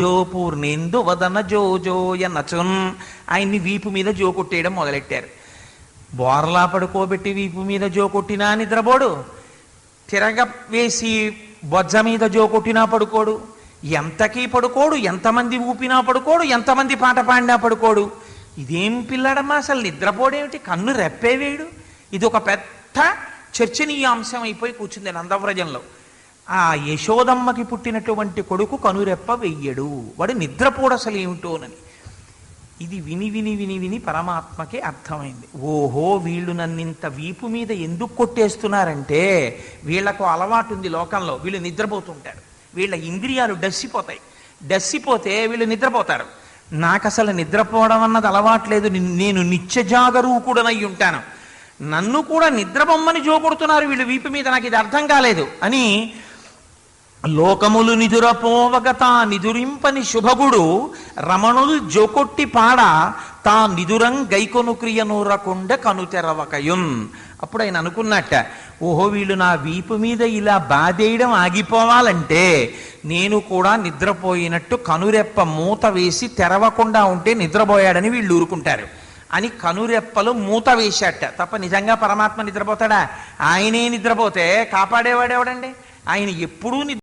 జో పూర్ణేందు వదన జో జో ఎన్నచున్ ఆయన్ని వీపు మీద జో కొట్టేయడం మొదలెట్టారు. బోర్లా పడుకోబెట్టి వీపు మీద జో కొట్టినా నిద్రపోడు. తిరగ వేసి బొజ్జ మీద జో కొట్టినా పడుకోడు. ఎంతకీ పడుకోడు ఎంతమంది ఊపినా పడుకోడు ఎంతమంది పాట పాడినా పడుకోడు. ఇదేం పిల్లడమ్మా అసలు నిద్రపోడేమిటి? కన్ను రెప్పేవేడు ఇది ఒక పెద్ద చర్చనీయాంశం అయిపోయి కూర్చుంది నందవ్రజంలో. ఆ యశోదమ్మకి పుట్టినటువంటి కొడుకు కనురెప్ప వెయ్యడు. వాడు నిద్రపోడు ఏమిటోనని ఇది విని విని విని విని పరమాత్మకి అర్థమైంది. ఓహో వీళ్ళు నన్నింత వీపు మీద ఎందుకు కొట్టేస్తున్నారంటే వీళ్ళకు అలవాటు ఉంది లోకంలో. వీళ్ళు నిద్రపోతుంటారు. వీళ్ళ ఇంద్రియాలు డస్సిపోతాయి. డస్సిపోతే వీళ్ళు నిద్రపోతారు. నాకు అసలు నిద్రపోవడం అన్నది అలవాట్లేదు. లేదు నేను నిత్య జాగరూకుడనై ఉంటాను నన్ను కూడా నిద్రబొమ్మని జోగొడుతున్నారు వీళ్ళు వీపు మీద. నాకు ఇది అర్థం కాలేదు. అని లోకములు నిధురపోవక తా నిదురింపని శుభగుడు రమణులు జోకొట్టి పాడ తా నిదురం గైకొను క్రియనూరకుండ కనుతెరవకయున్ అప్పుడు ఆయన అనుకున్నట్ట ఓహో వీళ్ళు నా వీపు మీద ఇలా బాధేయడం ఆగిపోవాలంటే నేను కూడా నిద్రపోయినట్టు కనురెప్ప మూత వేసి తెరవకుండా ఉంటే నిద్రపోయాడని వీళ్ళు ఊరుకుంటారు. అని కనురెప్పలు మూత వేశాట. తప్ప నిజంగా పరమాత్మ నిద్రపోతాడా? ఆయనే నిద్రపోతే కాపాడేవాడేవాడండి? ఆయన ఎప్పుడూ నిద్ర